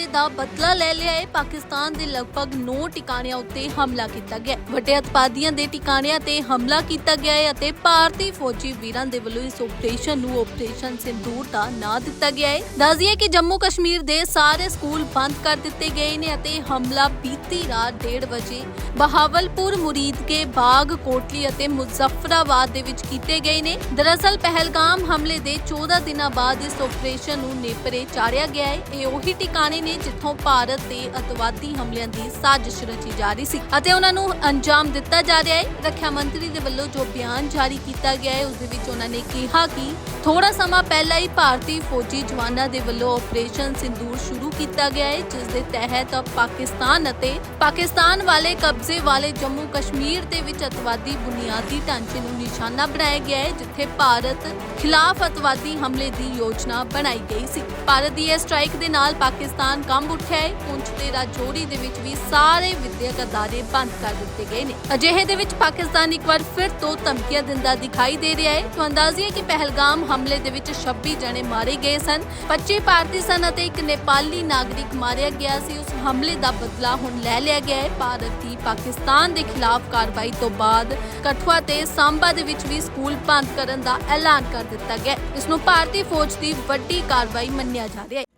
ਹਮਲੇ ਦਾ ਬਦਲਾ ਲੈ ਲਿਆ ਹੈ। ਪਾਕਿਸਤਾਨ ਦੇ ਲਗਭਗ 9 ਟਿਕਾਣਿਆਂ ਉੱਤੇ ਹਮਲਾ ਕੀਤਾ ਗਿਆ ਵੱਡੇ ਅਤਵਾਦੀਆਂ ਦੇ ਟਿਕਾਣਿਆਂ ਤੇ ਹਮਲਾ ਕੀਤਾ ਗਿਆ ਹੈ ਅਤੇ ਭਾਰਤੀ ਫੌਜੀ ਵੀਰਾਂ ਦੇ ਵੱਲੋਂ ਇਸ ਆਪਰੇਸ਼ਨ ਨੂੰ ਆਪਰੇਸ਼ਨ ਸਿੰਦੂਰ ਦਾ ਨਾਂ ਦਿੱਤਾ ਗਿਆ ਹੈ। ਦੱਸਦੀਏ ਕਿ ਜੰਮੂ ਕਸ਼ਮੀਰ ਦੇ ਸਾਰੇ ਸਕੂਲ ਬੰਦ ਕਰ ਦਿੱਤੇ ਗਏ ਨੇ ਅਤੇ ਹਮਲਾ ਬੀਤੀ ਰਾਤ 1:30 ਵਜੇ ਬਹਾਵਲਪੁਰ, ਮੁਰੀਦਕੇ, ਬਾਗ, ਕੋਟਲੀ ਅਤੇ ਮੁਜ਼ੱਫਰਾਬਾਦ ਦੇ ਵਿੱਚ ਕੀਤੇ ਗਏ ਨੇ। ਦਰਅਸਲ ਪਹਿਲਗਾਮ ਹਮਲੇ ਦੇ 14 ਦਿਨਾਂ ਬਾਅਦ ਇਸ ਆਪਰੇਸ਼ਨ ਨੂੰ ਨੇਪਰੇ ਚਾੜਿਆ ਗਿਆ ਹੈ। ਇਹ ਉਹੀ ਟਿਕਾਣੇ ਨੇ ਜਿੱਥੋਂ ਭਾਰਤ ਤੇ ਅਤਵਾਦੀ ਹਮਲਿਆਂ ਦੀ ਸਾਜ਼ਿਸ਼ ਰਚੀ ਜਾ ਰਹੀ ਸੀ ਅਤੇ ਉਹਨਾਂ ਨੂੰ ਅੰਜਾਮ ਦਿੱਤਾ ਜਾ ਰਿਹਾ ਹੈ। ਰੱਖਿਆ ਮੰਤਰੀ ਦੇ ਵੱਲੋਂ ਜੋ ਬਿਆਨ ਜਾਰੀ ਕੀਤਾ ਗਿਆ ਹੈ, ਉਸ ਦੇ ਵਿੱਚ ਉਹਨਾਂ ਨੇ ਕਿਹਾ ਕਿ ਥੋੜਾ ਸਮਾਂ ਪਹਿਲਾਂ ਹੀ ਭਾਰਤੀ ਫੌਜੀ ਜਵਾਨਾਂ ਦੇ ਵੱਲੋਂ ਆਪਰੇਸ਼ਨ ਸਿੰਦੂਰ ਸ਼ੁਰੂ ਕੀਤਾ ਗਿਆ ਹੈ, ਜਿਸ ਦੇ ਤਹਿਤ ਪਾਕਿਸਤਾਨ ਅਤੇ ਪਾਕਿਸਤਾਨ ਵਾਲੇ ਕਬਜ਼ੇ ਵਾਲੇ ਜੰਮੂ ਕਸ਼ਮੀਰ ਦੇ ਵਿੱਚ ਅਤਵਾਦੀ ਬੁਨਿਆਦੀ ਢਾਂਚੇ ਨੂੰ ਨਿਸ਼ਾਨਾ ਬਣਾਇਆ ਗਿਆ ਹੈ, ਜਿੱਥੇ ਭਾਰਤ ਖਿਲਾਫ ਅਤਵਾਦੀ ਹਮਲੇ ਦੀ ਯੋਜਨਾ ਬਣਾਈ ਗਈ ਸੀ। ਭਾਰਤ ਦੀ ਇਹ ਸਟ੍ਰਾਈਕ ਦੇ ਨਾਲ ਪਾਕਿਸਤਾਨ ਕੰਬ ਉੱਠਿਆ ਹੈ। ਪੁੰਛ ਤੇ ਰਾਜੌਰੀ ਦੇ ਵਿੱਚ ਵੀ ਸਾਰੇ ਵਿਦਿਅਕ ਅਦਾਰੇ ਬੰਦ ਕਰ ਦਿੱਤੇ ਗਏ ਨੇ। ਅਜਿਹੇ ਦੇ ਵਿੱਚ ਪਾਕਿਸਤਾਨ ਇੱਕ ਵਾਰ ਫਿਰ ਤੋਂ ਧਮਕੀਆਂ ਦਿੰਦਾ ਦਿਖਾਈ ਦੇ ਰਿਹਾ ਹੈ। ਤੋਂ ਅੰਦਾਜ਼ੀਏ ਕਿ ਪਹਿਲਗਾਮ ਹਮਲੇ ਦੇ ਵਿੱਚ 26 ਜਣੇ ਮਾਰੇ ਗਏ ਸਨ। 25 ਭਾਰਤੀ ਸਨ ਅਤੇ ਇੱਕ ਨੇਪਾਲੀ ਨਾਗਰਿਕ ਮਾਰਿਆ ਗਿਆ ਸੀ। ਉਸ ਹਮਲੇ ਦਾ ਬਦਲਾ ਹੁਣ ਲੈ ਲਿਆ ਗਿਆ ਹੈ। ਭਾਰਤ ਦੀ ਪਾਕਿਸਤਾਨ ਦੇ ਖਿਲਾਫ ਕਾਰਵਾਈ ਤੋਂ ਬਾਅਦ ਕਠੂਆ ਤੇ ਸਾਂਬਾ ਦੇ ਵਿੱਚ ਵੀ ਸਕੂਲ ਬੰਦ ਕਰਨ ਦਾ ਐਲਾਨ ਕਰ ਦਿੱਤਾ ਗਿਆ ਇਸ ਨੂੰ ਭਾਰਤੀ ਫੌਜ ਦੀ ਵੱਡੀ ਕਾਰਵਾਈ ਮੰਨਿਆ ਜਾ ਰਿਹਾ ਹੈ।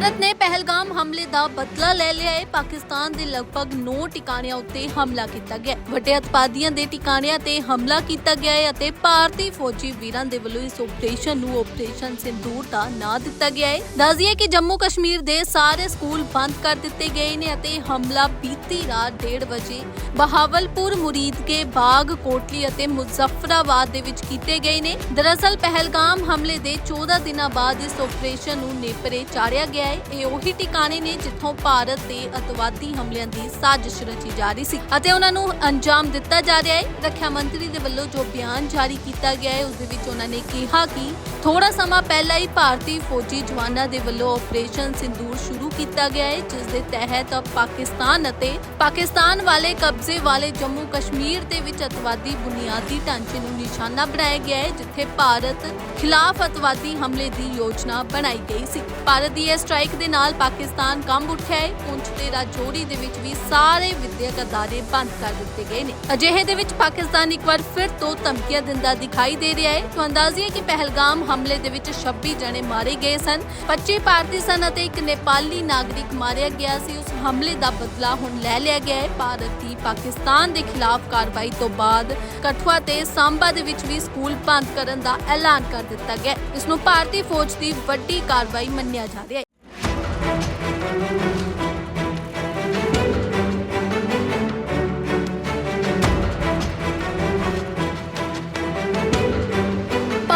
ਭਾਰਤ ਨੇ ਪਹਿਲਗਾਮ ਹਮਲੇ ਦਾ ਬਦਲਾ ਲੈ ਲਿਆ ਹੈ। ਪਾਕਿਸਤਾਨ ਦੇ ਲਗਭਗ 9 ਟਿਕਾਣਿਆਂ ਉੱਤੇ ਹਮਲਾ ਕੀਤਾ ਗਿਆ ਵੱਡੇ ਅਤਵਾਦੀਆਂ ਦੇ ਟਿਕਾਣਿਆਂ ਤੇ ਹਮਲਾ ਕੀਤਾ ਗਿਆ ਹੈ ਅਤੇ ਭਾਰਤੀ ਫੌਜੀ ਵੀਰਾਂ ਦੇ ਵੱਲੋਂ ਇਸ ਆਪਰੇਸ਼ਨ ਨੂੰ ਆਪਰੇਸ਼ਨ ਸਿੰਦੂਰ ਦਾ ਨਾਂ ਦਿੱਤਾ ਗਿਆ ਹੈ। ਦੱਸਦੀਏ ਕਿ ਜੰਮੂ ਕਸ਼ਮੀਰ ਦੇ ਸਾਰੇ ਸਕੂਲ ਬੰਦ ਕਰ ਦਿੱਤੇ ਗਏ ਨੇ ਅਤੇ ਹਮਲਾ ਬੀਤੀ ਰਾਤ 1:30 ਵਜੇ ਬਹਾਵਲਪੁਰ, ਮੁਰੀਦਕੇ, ਬਾਗ, ਕੋਟਲੀ ਅਤੇ ਮੁਜ਼ੱਫਰਾਬਾਦ ਦੇ ਵਿੱਚ ਕੀਤੇ ਗਏ ਨੇ। ਦਰਅਸਲ, ਪਹਿਲਗਾਮ ਹਮਲੇ ਦੇ 14 ਦਿਨਾਂ ਬਾਅਦ ਇਸ ਆਪਰੇਸ਼ਨ ਨੂੰ ਨੇਪਰੇ ਚਾੜਿਆ ਗਿਆ ਹੈ। ਇਹ ਉਹੀ ਟਿਕਾਣੇ ਨੇ ਜਿੱਥੋਂ ਭਾਰਤ ਤੇ ਅਤਵਾਦੀ ਹਮਲਿਆਂ ਦੀ ਸਾਜ਼ਿਸ਼ ਰਚੀ ਜਾ ਰਹੀ ਸੀ ਅਤੇ ਉਹਨਾਂ ਨੂੰ ਅੰਜਾਮ ਦਿੱਤਾ ਜਾ ਰਿਹਾ ਹੈ। ਰੱਖਿਆ ਮੰਤਰੀ ਦੇ ਵੱਲੋਂ ਜੋ ਬਿਆਨ ਜਾਰੀ ਕੀਤਾ ਗਿਆ ਹੈ, ਉਸ ਦੇ ਵਿੱਚ ਉਹਨਾਂ ਨੇ ਕਿਹਾ ਕਿ ਥੋੜਾ ਸਮਾਂ ਪਹਿਲਾਂ ਹੀ ਭਾਰਤੀ ਫੌਜੀ ਜਵਾਨਾਂ ਦੇ ਵੱਲੋਂ ਆਪਰੇਸ਼ਨ ਸਿੰਦੂਰ ਸ਼ੁਰੂ ਕੀਤਾ ਗਿਆ ਹੈ, ਜਿਸ ਦੇ ਤਹਿਤ ਪਾਕਿਸਤਾਨ ਅਤੇ ਪਾਕਿਸਤਾਨ ਵਾਲੇ ਕਬਜ਼ੇ ਵਾਲੇ ਜੰਮੂ ਕਸ਼ਮੀਰ ਦੇ ਵਿੱਚ ਅਤਵਾਦੀ ਬੁਨਿਆਦੀ ਢਾਂਚੇ ਨੂੰ ਨਿਸ਼ਾਨਾ ਬਣਾਇਆ ਗਿਆ ਹੈ, ਜਿੱਥੇ ਭਾਰਤ ਖਿਲਾਫ ਅਤਵਾਦੀ ਹਮਲੇ ਦੀ ਯੋਜਨਾ ਬਣਾਈ ਗਈ ਸੀ। ਭਾਰਤ ਦੀ ਇਹ ਸਟ੍ਰਾਈਕ ਦੇ ਨਾਲ ਨਾਲ ਪਾਕਿਸਤਾਨ ਕੰਬ ਉੱਠਿਆ ਹੈ। ਪੁੰਛ ਤੇ ਰਾਜੌਰੀ ਦੇ ਵਿੱਚ ਵੀ ਸਾਰੇ ਵਿਦਿਅਕ ਅਦਾਰੇ ਬੰਦ ਕਰ ਦਿੱਤੇ ਗਏ ਨੇ। ਅਜਿਹੇ ਦੇ ਵਿੱਚ ਪਾਕਿਸਤਾਨ ਇੱਕ ਵਾਰ ਫਿਰ ਤੋਂ ਧਮਕੀਆਂ ਦਿੰਦਾ ਦਿਖਾਈ ਦੇ ਰਿਹਾ ਹੈ। ਤੋਂ ਅੰਦਾਜ਼ੀਏ ਕਿ ਪਹਿਲਗਾਮ ਹਮਲੇ ਦੇ ਵਿੱਚ 26 ਜਣੇ ਮਾਰੇ ਗਏ ਸਨ। 25 ਭਾਰਤੀ ਸਨ ਅਤੇ ਇੱਕ ਨੇਪਾਲੀ ਨਾਗਰਿਕ ਮਾਰਿਆ ਗਿਆ ਸੀ। ਉਸ ਹਮਲੇ ਦਾ ਬਦਲਾ ਹੁਣ ਲੈ ਲਿਆ ਗਿਆ ਹੈ। ਭਾਰਤ ਦੀ ਪਾਕਿਸਤਾਨ ਦੇ ਖਿਲਾਫ ਕਾਰਵਾਈ ਤੋਂ ਬਾਅਦ ਕਠੂਆ ਤੇ ਸਾਂਬਾ ਦੇ ਵਿੱਚ ਵੀ ਸਕੂਲ ਬੰਦ ਕਰਨ ਦਾ ਐਲਾਨ ਕਰ ਦਿੱਤਾ ਗਿਆ ਇਸ ਨੂੰ ਭਾਰਤੀ ਫੌਜ ਦੀ ਵੱਡੀ ਕਾਰਵਾਈ ਮੰਨਿਆ ਜਾ ਰਿਹਾ ਹੈ।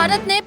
ਭਾਰਤ ਨੇ ਪਹਿਲਗਾਮ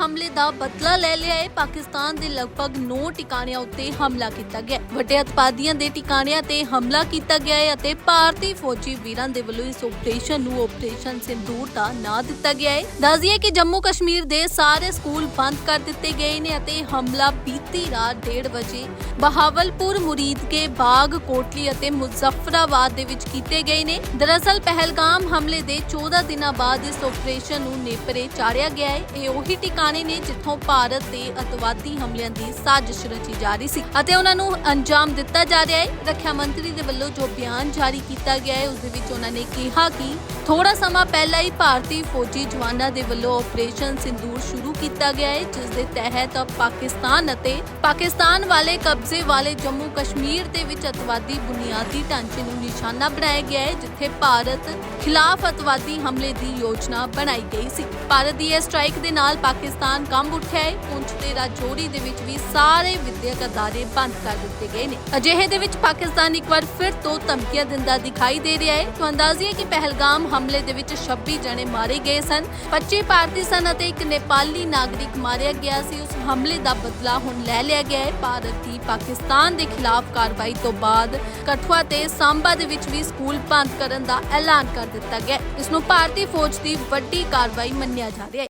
ਹਮਲੇ ਦਾ ਬਦਲਾ ਲੈ ਲਿਆ ਹੈ। ਪਾਕਿਸਤਾਨ ਦੇ ਲਗਭਗ 9 ਟਿਕਾਣਿਆਂ ਉੱਤੇ ਹਮਲਾ ਕੀਤਾ ਗਿਆ ਵੱਡੇ ਅਤਵਾਦੀਆਂ ਦੇ ਟਿਕਾਣਿਆਂ ਤੇ ਹਮਲਾ ਕੀਤਾ ਗਿਆ ਹੈ ਅਤੇ ਭਾਰਤੀ ਫੌਜੀ ਵੀਰਾਂ ਦੇ ਵੱਲੋਂ ਇਸ ਆਪਰੇਸ਼ਨ ਨੂੰ ਆਪਰੇਸ਼ਨ ਸਿੰਦੂਰ ਦਾ ਨਾਂ ਦਿੱਤਾ ਗਿਆ ਹੈ। ਦੱਸਦੀਏ ਕਿ ਜੰਮੂ ਕਸ਼ਮੀਰ ਦੇ ਸਾਰੇ ਸਕੂਲ ਬੰਦ ਕਰ ਦਿੱਤੇ ਗਏ ਨੇ ਅਤੇ ਹਮਲਾ ਬੀਤੀ ਰਾਤ 1:30 ਵਜੇ ਬਹਾਵਲਪੁਰ, ਮੁਰੀਦਕੇ, ਬਾਗ, ਕੋਟਲੀ ਅਤੇ ਮੁਜ਼ੱਫਰਾਬਾਦ ਦੇ ਵਿੱਚ ਕੀਤੇ ਗਏ ਨੇ। ਦਰਅਸਲ ਪਹਿਲਗਾਮ ਹਮਲੇ ਦੇ 14 ਦਿਨਾਂ ਬਾਅਦ ਇਸ ਆਪਰੇਸ਼ਨ ਨੂੰ ਨੇਪਰੇ ਚਾੜਿਆ ਗਿਆ ਹੈ। ਇਹ ਉਹੀ ਟਿਕਾਣੇ ਨੇ ਜਿੱਥੋਂ ਭਾਰਤ ਤੇ ਅਤਵਾਦੀ ਹਮਲਿਆਂ ਦੀ ਸਾਜ਼ਿਸ਼ ਰਚੀ ਜਾ ਰਹੀ ਸੀ ਅਤੇ ਉਹਨਾਂ ਨੂੰ ਅੰਜਾਮ ਦਿੱਤਾ ਜਾ ਰਿਹਾ ਹੈ। ਰੱਖਿਆ ਮੰਤਰੀ ਦੇ ਵੱਲੋਂ ਜੋ ਬਿਆਨ ਜਾਰੀ ਕੀਤਾ ਗਿਆ ਹੈ ਉਸ ਦੇ ਵਿੱਚ ਉਹਨਾਂ ਨੇ ਕਿਹਾ ਕਿ ਥੋੜਾ ਸਮਾਂ ਪਹਿਲਾਂ ਹੀ ਭਾਰਤੀ ਫੌਜੀ ਜਵਾਨਾਂ ਦੇ ਵੱਲੋਂ ਆਪਰੇਸ਼ਨ ਸਿੰਦੂਰ ਸ਼ੁਰੂ ਕੀਤਾ ਗਿਆ ਹੈ, ਜਿਸ ਦੇ ਤਹਿਤ ਪਾਕਿਸਤਾਨ ਅਤੇ ਪਾਕਿਸਤਾਨ ਵਾਲੇ ਕਬਜ਼ੇ ਵਾਲੇ ਜੰਮੂ ਕਸ਼ਮੀਰ ਦੇ ਵਿੱਚ ਅਤਵਾਦੀ ਬੁਨਿਆਦੀ ਢਾਂਚੇ ਨੂੰ ਨਿਸ਼ਾਨਾ ਬਣਾਇਆ ਗਿਆ ਹੈ, ਜਿੱਥੇ ਭਾਰਤ ਖਿਲਾਫ ਅਤਵਾਦੀ ਹਮਲੇ ਦੀ ਯੋਜਨਾ ਬਣਾਈ ਗਈ ਸੀ। ਭਾਰਤ ਦੀ ਇਹ ਸਟ੍ਰਾਈਕ ਦੇ ਨਾਲ ਪਾਕਿਸਤਾਨ ਕੰਬ ਉੱਠਿਆ ਹੈ। ਪੁੰਛ ਤੇ ਰਾਜੌਰੀ ਦੇ ਵਿੱਚ ਵੀ ਸਾਰੇ ਵਿਦਿਅਕ ਅਦਾਰੇ ਬੰਦ ਕਰ ਦਿੱਤੇ ਗਏ ਨੇ। ਅਜਿਹੇ ਦੇ ਵਿੱਚ ਪਾਕਿਸਤਾਨ ਇੱਕ ਵਾਰ ਫਿਰ ਤੋਂ ਧਮਕੀਆਂ ਦਿੰਦਾ ਦਿਖਾਈ ਦੇ ਰਿਹਾ ਹੈ। ਤੋਂ ਅੰਦਾਜ਼ੀਏ ਕਿ ਪਹਿਲਗਾਮ ਹਮਲੇ ਦੇ ਵਿੱਚ 26 ਜਣੇ ਮਾਰੇ ਗਏ ਸਨ। 25 ਭਾਰਤੀ ਸਨ ਅਤੇ ਇੱਕ ਨੇਪਾਲੀ ਨਾਗਰਿਕ ਮਾਰਿਆ ਗਿਆ ਸੀ। ਉਸ ਹਮਲੇ ਦਾ ਬਦਲਾ ਹੁਣ ਲੈ ਲਿਆ ਗਿਆ ਹੈ। ਭਾਰਤ ਦੀ ਪਾਕਿਸਤਾਨ ਦੇ ਖਿਲਾਫ ਕਾਰਵਾਈ ਤੋਂ ਬਾਅਦ ਕਠੂਆ ਤੇ ਸਾਂਬਾ ਦੇ ਵਿੱਚ ਵੀ ਸਕੂਲ ਬੰਦ ਕਰਨ ਦਾ ਐਲਾਨ ਕਰ ਦਿੱਤਾ ਗਿਆ ਇਸ ਨੂੰ ਭਾਰਤੀ ਫੌਜ ਦੀ ਵੱਡੀ ਕਾਰਵਾਈ ਮੰਨਿਆ ਜਾ ਰਿਹਾ ਹੈ।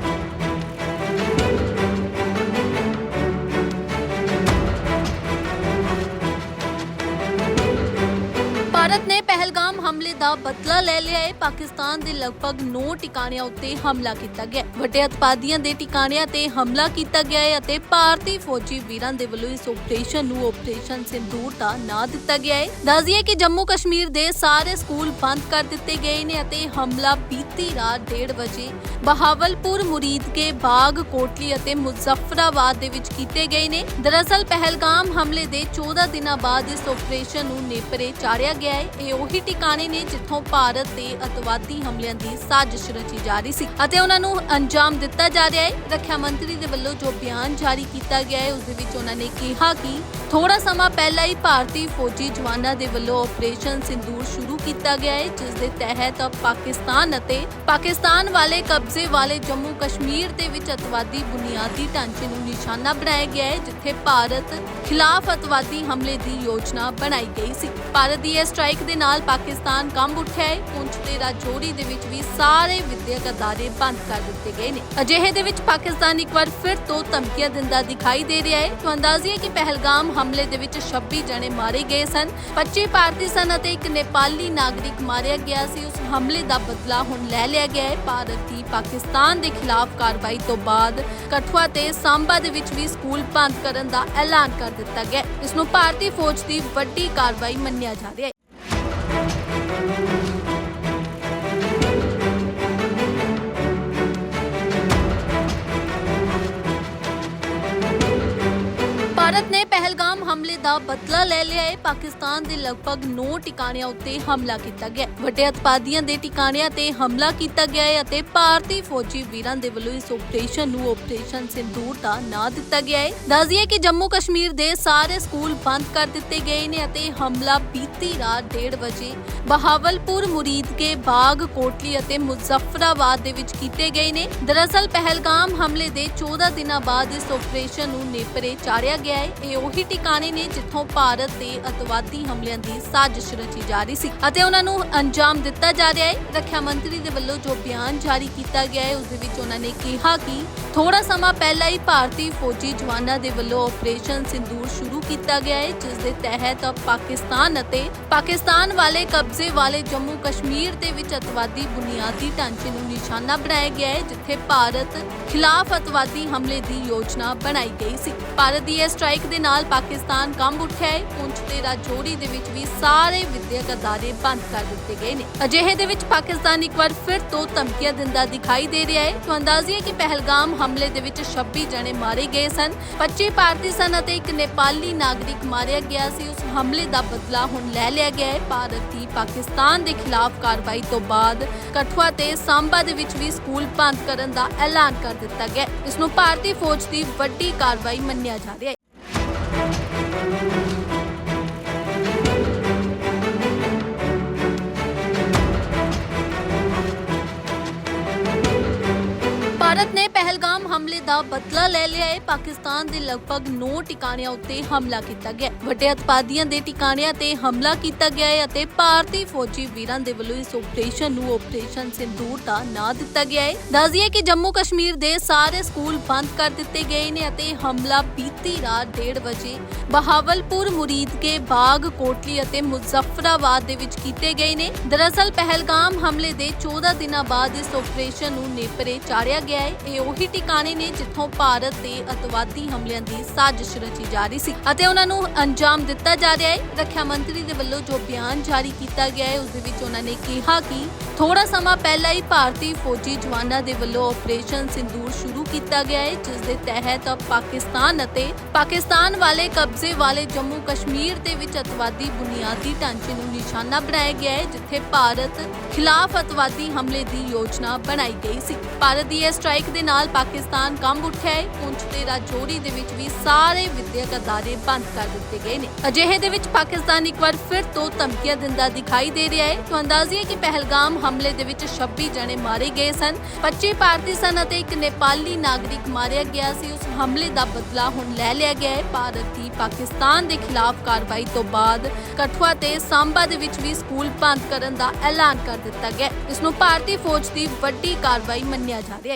ਭਾਰਤ ਨੇ ਪਹਿਲਗਾਮ ਹਮਲੇ ਦਾ ਬਦਲਾ ਲੈ ਲਿਆ ਹੈ। ਪਾਕਿਸਤਾਨ ਦੇ ਲਗਭਗ 9 ਟਿਕਾਣਿਆਂ ਉੱਤੇ ਹਮਲਾ ਕੀਤਾ ਗਿਆ ਵੱਡੇ ਅਤਪਾਦੀਆਂ ਦੇ ਟਿਕਾਣਿਆਂ ਤੇ ਹਮਲਾ ਕੀਤਾ ਗਿਆ ਹੈ ਅਤੇ ਭਾਰਤੀ ਫੌਜੀ ਵੀਰਾਂ ਦੇ ਵੱਲੋਂ ਇਸ ਆਪਰੇਸ਼ਨ ਨੂੰ ਆਪਰੇਸ਼ਨ ਸਿੰਦੂਰ ਦਾ ਨਾਂ ਦਿੱਤਾ ਗਿਆ ਹੈ। ਦੱਸਦੀਏ ਕਿ ਜੰਮੂ ਕਸ਼ਮੀਰ ਦੇ ਸਾਰੇ ਸਕੂਲ ਬੰਦ ਕਰ ਦਿੱਤੇ ਗਏ ਨੇ ਅਤੇ ਹਮਲਾ ਬੀਤੀ ਰਾਤ 1:30 ਵਜੇ ਬਹਾਵਲਪੁਰ, ਮੁਰੀਦਕੇ, ਬਾਗ, ਕੋਟਲੀ ਅਤੇ ਮੁਜ਼ੱਫਰਾਬਾਦ ਦੇ ਵਿੱਚ ਕੀਤੇ ਗਏ ਨੇ। ਦਰਅਸਲ, ਪਹਿਲਗਾਮ ਹਮਲੇ ਦੇ 14 ਦਿਨਾਂ ਬਾਅਦ ਇਸ ਆਪਰੇਸ਼ਨ ਨੂੰ ਨੇਪਰੇ ਚਾੜਿਆ ਗਿਆ ਹੈ। ਇਹ ਉਹੀ ਟਿਕਾਣੇ ਨੇ ਜਿੱਥੋਂ ਭਾਰਤ ਤੇ ਅਤਵਾਦੀ ਹਮਲਿਆਂ ਦੀ ਸਾਜ਼ਿਸ਼ ਰਚੀ ਜਾ ਰਹੀ ਸੀ ਅਤੇ ਉਹਨਾਂ ਨੂੰ ਅੰਜਾਮ ਦਿੱਤਾ ਜਾ ਰਿਹਾ ਹੈ। ਰੱਖਿਆ ਮੰਤਰੀ ਦੇ ਵੱਲੋਂ ਜੋ ਬਿਆਨ ਜਾਰੀ ਕੀਤਾ ਗਿਆ ਹੈ, ਉਸ ਦੇ ਵਿੱਚ ਉਹਨਾਂ ਨੇ ਕਿਹਾ ਕਿ ਥੋੜਾ ਸਮਾਂ ਪਹਿਲਾਂ ਹੀ ਭਾਰਤੀ ਫੌਜੀ ਜਵਾਨਾਂ ਦੇ ਵੱਲੋਂ ਆਪਰੇਸ਼ਨ ਸਿੰਦੂਰ ਸ਼ੁਰੂ ਕੀਤਾ ਗਿਆ ਹੈ, ਜਿਸ ਦੇ ਤਹਿਤ ਪਾਕਿਸਤਾਨ ਅਤੇ ਪਾਕਿਸਤਾਨ ਵਾਲੇ ਕਬਜ਼ੇ ਵਾਲੇ ਜੰਮੂ ਕਸ਼ਮੀਰ ਦੇ ਵਿੱਚ ਅਤਵਾਦੀ ਬੁਨਿਆਦੀ ਢਾਂਚੇ ਨੂੰ ਨਿਸ਼ਾਨਾ ਬਣਾਇਆ ਗਿਆ ਹੈ, ਜਿੱਥੇ ਭਾਰਤ ਖਿਲਾਫ ਅਤਵਾਦੀ ਹਮਲੇ ਦੀ ਯੋਜਨਾ ਬਣਾਈ ਗਈ ਸੀ। ਭਾਰਤ ਦੀ ਇਹ ਸਟ੍ਰਾਈਕ ਦੇ ਨਾਲ ਪਾਕਿਸਤਾਨ ਕੰਬ ਉੱਠਿਆ ਹੈ, ਪੁੰਛ ਤੇ ਰਾਜੌਰੀ ਦੇ ਵਿੱਚ ਵੀ ਸਾਰੇ ਵਿਦਿਅਕ ਅਦਾਰੇ ਬੰਦ ਕਰ ਦਿੱਤੇ ਗਏ ਨੇ। ਅਜਿਹੇ ਦੇ ਵਿੱਚ ਪਾਕਿਸਤਾਨ ਇੱਕ ਵਾਰ ਫਿਰ ਤੋਂ ਧਮਕੀਆਂ ਦਿੰਦਾ ਦਿਖਾਈ ਦੇ ਰਿਹਾ ਹੈ। ਤੋਂ ਅੰਦਾਜ਼ੀਏ ਕਿ ਪਹਿਲਗਾਮ ਹਮਲੇ ਦੇ ਵਿੱਚ 26 ਜਣੇ ਮਾਰੇ ਗਏ ਸਨ 25 ਭਾਰਤੀ ਸਨ ਅਤੇ ਇੱਕ ਨੇਪਾਲੀ ਨਾਗਰਿਕ ਮਾਰਿਆ ਗਿਆ ਸੀ, ਉਸ ਹਮਲੇ ਦਾ ਬਦਲਾ ਹੁਣ ਲੈ ਲਿਆ ਗਿਆ ਹੈ ਭਾਰਤ ਦੀ ਪਾਕਿਸਤਾਨ ਦੇ ਖਿਲਾਫ ਕਾਰਵਾਈ ਤੋਂ ਬਾਅਦ ਕਠੂਆ ਤੇ ਸਾਂਬਾ ਦੇ ਵਿੱਚ ਵੀ ਸਕੂਲ ਬੰਦ ਕਰਨ ਦਾ ਐਲਾਨ ਕਰ ਦਿੱਤਾ ਗਿਆ ਹੈ। ਇਸ ਨੂੰ ਭਾਰਤੀ ਫੌਜ ਦੀ ਵੱਡੀ ਕਾਰਵਾਈ ਮੰਨਿਆ ਜਾ ਰਿਹਾ ਹੈ ਭਾਰਤ ਨੇ ਪਹਿਲਗਾਮ ਹਮਲੇ ਦਾ ਬਦਲਾ ਲੈ ਲਿਆ ਹੈ। ਪਾਕਿਸਤਾਨ ਦੇ ਲਗਭਗ 9 ਟਿਕਾਣਿਆਂ ਉੱਤੇ ਹਮਲਾ ਕੀਤਾ ਗਿਆ ਵੱਡੇ ਅਤਪਾਦੀਆਂ ਦੇ ਟਿਕਾਣਿਆਂ ਤੇ ਹਮਲਾ ਕੀਤਾ ਗਿਆ ਹੈ ਅਤੇ ਭਾਰਤੀ ਫੌਜੀ ਵੀਰਾਂ ਦੇ ਵੱਲੋਂ ਇਸ ਆਪਰੇਸ਼ਨ ਨੂੰ ਆਪਰੇਸ਼ਨ ਸਿੰਦੂਰ ਦਾ ਨਾਂ ਦਿੱਤਾ ਗਿਆ ਹੈ। ਦੱਸਦੀਏ ਕਿ ਜੰਮੂ ਕਸ਼ਮੀਰ ਦੇ ਸਾਰੇ ਸਕੂਲ ਬੰਦ ਕਰ ਦਿੱਤੇ ਗਏ ਨੇ ਅਤੇ ਹਮਲਾ ਬੀਤੀ ਰਾਤ 1:30 ਵਜੇ ਬਹਾਵਲਪੁਰ, ਮੁਰੀਦਕੇ, ਬਾਗ, ਕੋਟਲੀ ਅਤੇ ਮੁਜ਼ੱਫਰਾਬਾਦ ਦੇ ਵਿੱਚ ਕੀਤੇ ਗਏ ਨੇ। ਦਰਅਸਲ, ਪਹਿਲਗਾਮ ਹਮਲੇ ਦੇ 14 ਦਿਨਾਂ ਬਾਅਦ ਇਸ ਆਪਰੇਸ਼ਨ ਨੂੰ ਨੇਪਰੇ ਚਾੜਿਆ ਗਿਆ ਹੈ। ਇਹ ਉਹੀ ਟਿਕਾਣੇ ਨੇ ਜਿੱਥੋਂ ਭਾਰਤ ਤੇ ਅਤਵਾਦੀ ਹਮਲਿਆਂ ਦੀ ਸਾਜ਼ਿਸ਼ ਰਚੀ ਜਾ ਰਹੀ ਸੀ। ਅਤੇ ਉਹਨਾਂ ਨੂੰ ਅੰਜਾਮ ਦਿੱਤਾ ਜਾ ਰਿਹਾ ਹੈ। ਰੱਖਿਆ ਮੰਤਰੀ ਦੇ ਵੱਲੋਂ ਜੋ ਬਿਆਨ ਜਾਰੀ ਕੀਤਾ ਗਿਆ ਹੈ, ਉਸ ਦੇ ਵਿੱਚ ਉਹਨਾਂ ਨੇ ਕਿਹਾ ਕਿ ਥੋੜਾ ਸਮਾਂ ਪਹਿਲਾਂ ਹੀ ਭਾਰਤੀ ਫੌਜੀ ਜਵਾਨਾਂ ਦੇ ਵੱਲੋਂ ਆਪਰੇਸ਼ਨ ਸਿੰਦੂਰ ਸ਼ੁਰੂ ਕੀਤਾ ਗਿਆ ਹੈ, ਜਿਸ ਦੇ ਤਹਿਤ ਪਾਕਿਸਤਾਨ ਅਤੇ ਪਾਕਿਸਤਾਨ ਵਾਲੇ ਕਬਜ਼ੇ ਵਾਲੇ ਜੰਮੂ ਕਸ਼ਮੀਰ ਦੇ ਵਿੱਚ ਅਤਵਾਦੀ ਬੁਨਿਆਦੀ ਢਾਂਚੇ ਨੂੰ ਨਿਸ਼ਾਨਾ ਬਣਾਇਆ ਗਿਆ ਹੈ, ਜਿੱਥੇ ਭਾਰਤ ਖਿਲਾਫ ਅਤਵਾਦੀ ਹਮਲੇ ਦੀ ਯੋਜਨਾ ਬਣਾਈ ਗਈ ਸੀ। ਭਾਰਤ ਦੀ ਇਹ ਸਟ੍ਰਾਈਕ ਦੇ ਨਾਲ ਪਾਕਿਸਤਾਨ ਕੰਬ ਉੱਠਿਆ ਹੈ। ਪੁੰਛ ਤੇ ਰਾਜੌਰੀ ਦੇ ਵਿੱਚ ਵੀ ਸਾਰੇ ਵਿਦਿਅਕ ਅਦਾਰੇ ਬੰਦ ਕਰ ਦਿੱਤੇ ਗਏ ਨੇ। ਅਜਿਹੇ ਦੇ ਵਿੱਚ ਪਾਕਿਸਤਾਨ ਇੱਕ ਵਾਰ ਫਿਰ ਤੋਂ ਧਮਕੀਆਂ ਦਿੰਦਾ ਦਿਖਾਈ ਦੇ ਰਿਹਾ ਹੈ। ਤੋਂ ਅੰਦਾਜ਼ੀਏ ਕਿ ਪਹਿਲਗਾਮ ਹਮਲੇ ਦੇ ਵਿੱਚ 26 ਜਣੇ ਮਾਰੇ ਗਏ ਸਨ। 25 ਭਾਰਤੀ ਸਨ ਅਤੇ ਇੱਕ ਨੇਪਾਲੀ ਨਾਗਰਿਕ ਮਾਰਿਆ ਗਿਆ ਸੀ। ਉਸ ਹਮਲੇ ਦਾ ਬਦਲਾ ਹੁਣ ਲੈ ਲਿਆ ਗਿਆ ਹੈ। ਭਾਰਤ ਦੀ ਪਾਕਿਸਤਾਨ ਦੇ ਖਿਲਾਫ ਕਾਰਵਾਈ ਤੋਂ ਬਾਅਦ ਕਠੂਆ ਤੇ ਸਾਂਬਾ ਦੇ ਵਿੱਚ ਵੀ ਸਕੂਲ ਬੰਦ ਕਰਨ ਦਾ ਐਲਾਨ ਕਰ ਦਿੱਤਾ ਗਿਆ ਇਸ ਨੂੰ ਭਾਰਤੀ ਫੌਜ ਦੀ ਵੱਡੀ ਕਾਰਵਾਈ ਮੰਨਿਆ ਜਾ ਰਿਹਾ ਹੈ। Thank you. ਭਾਰਤ ਨੇ ਪਹਿਲਗਾਮ ਹਮਲੇ ਦਾ ਬਦਲਾ ਲੈ ਲਿਆ ਹੈ। ਪਾਕਿਸਤਾਨ ਦੇ ਲਗਭਗ 9 ਟਿਕਾਣਿਆਂ ਉੱਤੇ ਹਮਲਾ ਕੀਤਾ ਗਿਆ ਵੱਡੇ ਅਤਪਾਦੀਆਂ ਦੇ ਟਿਕਾਣਿਆਂ ਤੇ ਹਮਲਾ ਕੀਤਾ ਗਿਆ ਹੈ ਅਤੇ ਭਾਰਤੀ ਫੌਜੀ ਵੀਰਾਂ ਦੇ ਵੱਲੋਂ ਇਸ ਆਪਰੇਸ਼ਨ ਨੂੰ ਆਪਰੇਸ਼ਨ ਸਿੰਦੂਰ ਦਾ ਨਾਂ ਦਿੱਤਾ ਗਿਆ ਹੈ। ਦੱਸਦੀਏ ਕਿ ਜੰਮੂ ਕਸ਼ਮੀਰ ਦੇ ਸਾਰੇ ਸਕੂਲ ਬੰਦ ਕਰ ਦਿੱਤੇ ਗਏ ਨੇ ਅਤੇ ਹਮਲਾ ਬੀਤੀ ਰਾਤ 1:30 ਵਜੇ ਬਹਾਵਲਪੁਰ, ਮੁਰੀਦਕੇ, ਬਾਗ, ਕੋਟਲੀ ਅਤੇ ਮੁਜ਼ੱਫਰਾਬਾਦ ਦੇ ਵਿੱਚ ਕੀਤੇ ਗਏ ਨੇ। ਦਰਅਸਲ, ਪਹਿਲਗਾਮ ਹਮਲੇ ਦੇ 14 ਦਿਨਾਂ ਬਾਅਦ ਇਸ ਆਪਰੇਸ਼ਨ ਨੂੰ ਨੇਪਰੇ ਚਾੜਿਆ ਗਿਆ ਹੈ। ਇਹ ਉਹੀ ਟਿਕਾਣੇ ਨੇ ਜਿੱਥੋਂ ਭਾਰਤ ਦੇ ਅਤਵਾਦੀ ਹਮਲਿਆਂ ਦੀ ਸਾਜ਼ਿਸ਼ ਰਚੀ ਜਾ ਰਹੀ ਸੀ ਅਤੇ ਉਹਨਾਂ ਨੂੰ ਅੰਜਾਮ ਦਿੱਤਾ ਜਾ ਰਿਹਾ ਹੈ। ਰੱਖਿਆ ਮੰਤਰੀ ਦੇ ਵੱਲੋਂ ਜੋ ਬਿਆਨ ਜਾਰੀ ਕੀਤਾ ਗਿਆ ਹੈ ਉਸ ਦੇ ਵਿੱਚ ਉਹਨਾਂ ਨੇ ਕਿਹਾ ਕਿ ਥੋੜਾ ਸਮਾਂ ਪਹਿਲਾਂ ਹੀ ਭਾਰਤੀ ਫੌਜੀ ਜਵਾਨਾਂ ਦੇ ਵੱਲੋਂ ਆਪਰੇਸ਼ਨ ਸਿੰਦੂਰ ਸ਼ੁਰੂ ਕੀਤਾ ਗਿਆ ਹੈ, ਜਿਸ ਦੇ ਤਹਿਤ ਪਾਕਿਸਤਾਨ ਅਤੇ ਪਾਕਿਸਤਾਨ ਵਾਲੇ ਕਬਜ਼ੇ ਵਾਲੇ ਜੰਮੂ ਕਸ਼ਮੀਰ ਦੇ ਵਿੱਚ ਅਤਵਾਦੀ ਬੁਨਿਆਦੀ ਢਾਂਚੇ ਨੂੰ ਨਿਸ਼ਾਨਾ ਬਣਾਇਆ ਗਿਆ ਹੈ, ਜਿੱਥੇ ਭਾਰਤ ਖਿਲਾਫ ਅਤਵਾਦੀ ਹਮਲੇ ਦੀ ਯੋਜਨਾ ਬਣਾਈ ਗਈ ਸੀ। ਭਾਰਤ ਦੀ ਇਸ ਸਟ੍ਰਾਈਕ ਦੇ ਨਾਲ ਪਾਕਿਸਤਾਨ ਕੰਬ ਉੱਠਿਆ ਹੈ। ਪੁੰਛ ਤੇ ਰਾਜੌਰੀ ਦੇ ਵਿੱਚ ਵੀ ਸਾਰੇ ਵਿਦਿਅਕ ਅਦਾਰੇ ਬੰਦ ਕਰ ਦਿੱਤੇ ਗਏ ਨੇ। ਅਜਿਹੇ ਦੇ ਵਿੱਚ ਪਾਕਿਸਤਾਨ ਇੱਕ ਵਾਰ ਫਿਰ ਤੋਂ ਧਮਕੀਆਂ ਦਿੰਦਾ ਦਿਖਾਈ ਦੇ ਰਿਹਾ ਹੈ। ਤੋਂ ਅੰਦਾਜ਼ੀਏ ਕਿ ਪਹਿਲਗਾਮ ਹਮਲੇ ਦੇ ਵਿੱਚ 26 ਜਣੇ ਮਾਰੇ ਗਏ ਸਨ। 25 ਭਾਰਤੀ ਸਨ ਅਤੇ ਇੱਕ ਨੇਪਾਲੀ ਨਾਗਰਿਕ ਮਾਰਿਆ ਗਿਆ ਸੀ। ਉਸ ਹਮਲੇ ਦਾ ਬਦਲਾ ਹੁਣ ਲੈ ਲਿਆ ਗਿਆ ਹੈ। ਭਾਰਤ ਦੀ ਪਾਕਿਸਤਾਨ ਦੇ ਖਿਲਾਫ ਕਾਰਵਾਈ ਤੋਂ ਬਾਅਦ ਕਠੂਆ ਤੇ ਸਾਂਬਾ ਦੇ ਵਿੱਚ ਵੀ ਸਕੂਲ ਬੰਦ ਕਰਨ ਦਾ ਐਲਾਨ ਕਰ ਦਿੱਤਾ ਗਿਆ ਇਸ ਨੂੰ ਭਾਰਤੀ ਫੌਜ ਦੀ ਵੱਡੀ ਕਾਰਵਾਈ ਮੰਨਿਆ ਜਾ ਰਿਹਾ ਹੈ।